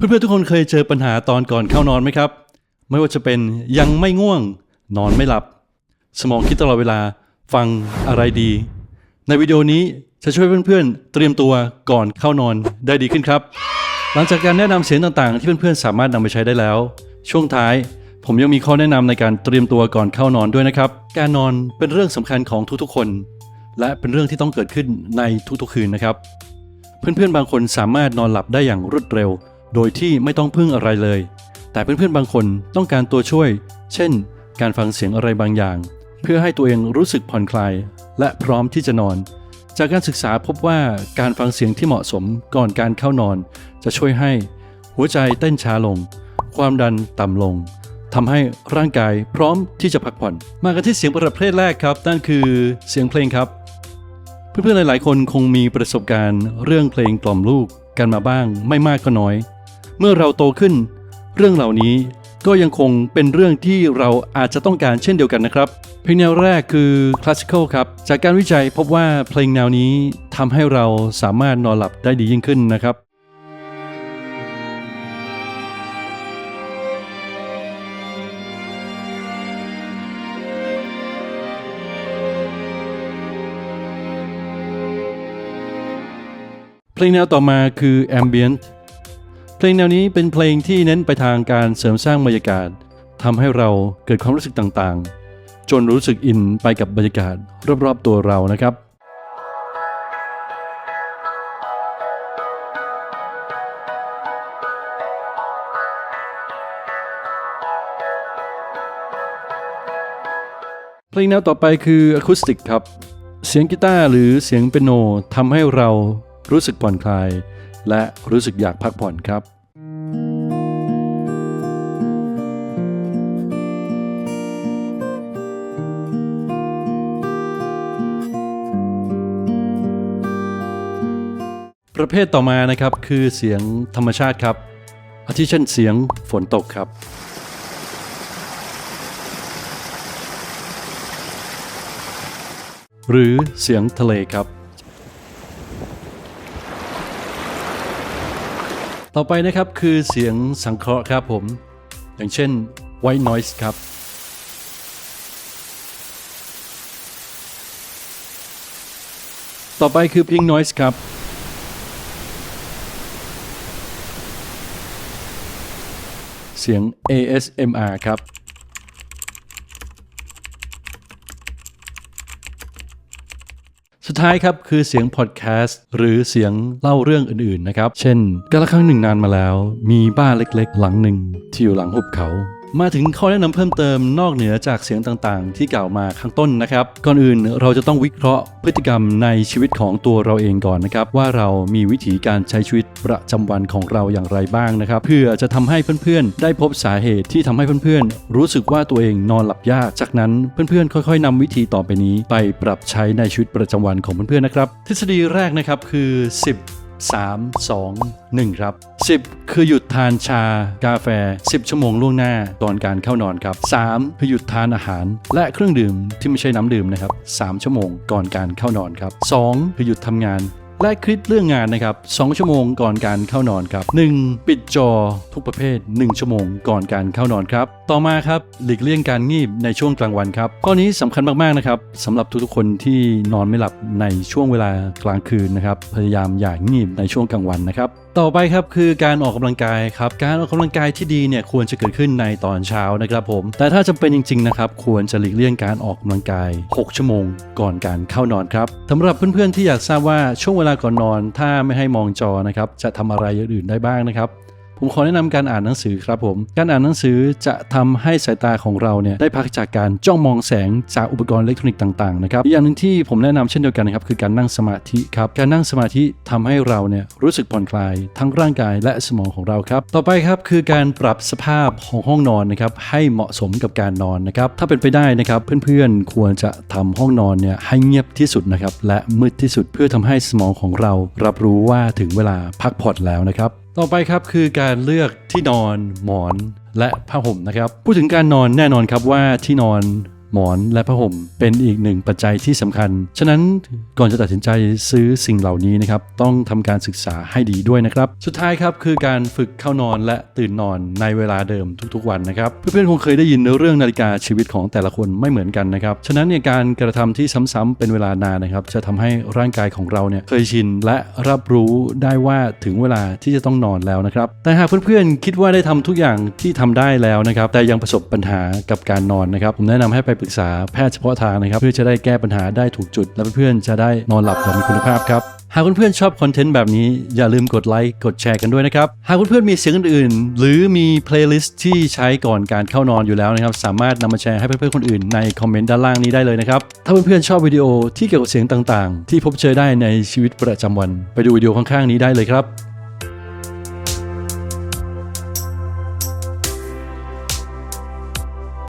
เพื่อนๆทุกคนเคยเจอปัญหาตอนก่อนเข้านอนไหมครับ ไม่ว่าจะเป็นยังไม่ง่วง นอนไม่หลับ สมองคิดตลอดเวลาฟังอะไรดี ในวิดีโอนี้จะช่วยเพื่อนๆ เตรียมตัวก่อนเข้านอนได้ดีขึ้นครับ หลังจากการแนะนำเสียงต่างๆ ที่เพื่อนๆสามารถนำไปใช้ได้แล้ว ช่วงท้าย ผมยังมีข้อแนะนำในการเตรียมตัวก่อนเข้านอนด้วยนะครับ การนอนเป็นเรื่องสำคัญของทุกๆคน และเป็นเรื่องที่ต้องเกิดขึ้นในทุกๆคืนนะครับ เพื่อนๆบางคนสามารถนอนหลับได้อย่างรวดเร็ว โดยที่ไม่ต้องพึ่งอะไรเลย แต่เพื่อนๆบางคนต้องการตัวช่วย เช่น การฟังเสียงอะไรบางอย่าง เพื่อให้ตัวเองรู้สึกผ่อนคลาย และพร้อมที่จะนอน จากการศึกษาพบว่าการฟังเสียงที่เหมาะสมก่อนการเข้านอน จะช่วยให้ หัวใจเต้นช้าลง ความดันต่ำลงทำให้ร่างกายพร้อมที่จะพักผ่อน มากันที่เสียงประเภทแรกครับ นั่นคือเสียงเพลงครับ เพื่อนๆหลายๆ คนคงมีประสบการณ์ เรื่องเพลงกล่อมลูกกันมาบ้างไม่มากก็น้อย เมื่อเราโตขึ้น เรื่องเหล่านี้ก็ยังคงเป็นเรื่องที่เราอาจจะต้องการเช่นเดียวกันนะครับ เพลงแนวแรกคือคลาสสิคอลครับ จากการวิจัยพบว่าเพลงแนวนี้ทำให้เราสามารถนอนหลับได้ดียิ่งขึ้นนะครับเพลงแนวต่อมาคือ Ambient เพลงแนวนี้เป็นเพลงที่เน้นไปทางการเสริมสร้างบรรยากาศทำให้เราเกิดความรู้สึกต่างๆ จนรู้สึกอินไปกับบรรยากาศรอบๆตัวเรานะครับเพลงแนวต่อไปคืออะคูสติกครับ เสียงกีตาร์หรือเสียงเปียโนทำให้เรารู้สึกผ่อนคลาย และรู้สึกอยากพักผ่อนครับ ประเภทต่อมานะครับคือเสียงธรรมชาติครับ อาทิเช่นเสียงฝนตกครับหรือเสียงทะเลครับ ต่อไปนะครับคือเสียงสังเคราะห์ครับผม อย่างเช่น white noise ครับต่อไปคือ pink noise ครับ เสียง ASMR ครับ สุดท้ายครับคือเสียงพอดแคสต์หรือเสียงเล่าเรื่องอื่นๆนะครับ เช่นกาละครั้งหนึ่งนานมาแล้ว มีบ้านเล็กๆ หลังหนึ่งที่อยู่หลังหุบเขา มาถึงข้อแนะนำเพิ่มเติมนอกเหนือจากเสียงต่างๆ ที่กล่าวมาข้างต้นนะครับ ก่อนอื่นเราจะต้องวิเคราะห์พฤติกรรมในชีวิตของตัวเราเองก่อนนะครับ ว่าเรามีวิธีการใช้ชีวิตประจำวันของเราอย่างไรบ้างนะครับ เพื่อจะทำให้เพื่อนๆ ได้พบสาเหตุที่ทำให้เพื่อนๆ รู้สึกว่าตัวเองนอนหลับยาก จากนั้นเพื่อนๆ ค่อยๆนำวิธีต่อไปนี้ ไปปรับใช้ในชีวิตประจำวันของเพื่อนๆนะครับ ทฤษฎีแรกนะครับคือ 10 3 2 1 ครับ 10 คือหยุดทานชากาแฟ 10 ชั่วโมงล่วงหน้าตอนการเข้านอนครับ 3 คือหยุดทานอาหาร และเครื่องดื่มที่ไม่ใช่น้ำดื่มนะครับ 3 ชั่วโมงก่อนการเข้านอนครับ 2 คือหยุดทำงาน และคลิปเรื่องงานนะครับ 2 ชั่วโมงก่อนการเข้านอนครับ 1. ปิดจอทุกประเภท 1 ชั่วโมงก่อนการเข้านอนครับ ต่อมาครับหลีกเลี่ยงการงีบในช่วงกลางวันครับข้อนี้สำคัญมากๆนะครับสำหรับทุกๆคนที่นอนไม่หลับในช่วงเวลากลางคืนนะครับพยายามอย่างีบในช่วงกลางวันนะครับ ต่อไปครับคือการออกกำลังกายครับการออกกำลังกายที่ดีเนี่ยควรจะเกิดขึ้นในตอนเช้านะครับผม แต่ถ้าจำเป็นจริงๆนะครับควรจะหลีกเลี่ยงการออกกำลังกาย 6 ชั่วโมง ก่อนการเข้านอนครับสำหรับเพื่อนๆที่อยากทราบว่าช่วงเวลาก่อนนอน ถ้าไม่ให้มองจอนะครับจะทำอะไรอย่างอื่นได้บ้างนะครับ ผมขอแนะนำการอ่านหนังสือครับผม การอ่านหนังสือจะทำให้สายตาของเราเนี่ยได้พักจากการจ้องมองแสงจากอุปกรณ์อิเล็กทรอนิกส์ต่างๆนะครับอย่างหนึ่งที่ผมแนะนำเช่นเดียวกันนะครับคือการนั่งสมาธิครับการนั่งสมาธิทำให้เราเนี่ยรู้สึกผ่อนคลายทั้งร่างกายและสมองของเราครับต่อไปครับคือการปรับสภาพของห้องนอนนะครับให้เหมาะสมกับการนอนนะครับถ้าเป็นไปได้นะครับเพื่อนๆควรจะทำห้องนอนเนี่ยให้เงียบที่สุดนะครับและมืดที่สุดเพื่อทำให้สมองของเรารับรู้ว่าถึงเวลาพักผ่อนแล้วนะครับต่อไปครับคือการเลือกที่นอนหมอนและผ้าห่มนะครับ พูดถึงการนอนแน่นอนครับว่าที่นอน หมอนและผ้าห่ม เป็นอีกหนึ่งปัจจัยที่สำคัญ ฉะนั้นก่อนจะตัดสินใจซื้อสิ่งเหล่านี้นะครับต้องทำการศึกษาให้ดีด้วยนะครับ สุดท้ายครับคือการฝึกเข้านอนและตื่นนอนในเวลาเดิมทุกๆวันนะครับเพื่อนๆคงเคยได้ยินเรื่องนาฬิกาชีวิตของแต่ละคนไม่เหมือนกันนะครับฉะนั้นเนี่ยการกระทำที่ซ้ำๆเป็นเวลานานนะครับจะทำให้ร่างกายของเราเนี่ยเคยชินและรับรู้ได้ว่าถึงเวลาที่จะต้องนอนแล้วนะครับแต่หากเพื่อนๆคิดว่าได้ทำทุกอย่างที่ทำได้แล้วนะครับแต่ยังประสบปัญหากับการนอนนะครับผมแนะนำให้ไปปรึกษาแพทย์เฉพาะทางนะครับ เพื่อจะได้แก้ปัญหาได้ถูกจุด และเพื่อนๆจะได้นอนหลับอย่างมีคุณภาพครับหากเพื่อนๆชอบคอนเทนต์แบบนี้อย่าลืมกดไลค์กดแชร์กันด้วยนะครับ หากเพื่อนๆมีเสียงอื่นๆ หรือมีเพลย์ลิสต์ที่ใช้ก่อนการเข้านอนอยู่แล้วนะครับ สามารถนำมาแชร์ให้เพื่อนๆคนอื่นในคอมเมนต์ด้านล่างนี้ได้เลยนะครับ ถ้าเพื่อนๆชอบวิดีโอที่เกี่ยวกับเสียงต่างๆ ที่พบเจอได้ในชีวิตประจำวัน ไปดูวิดีโอข้างๆนี้ได้เลยครับ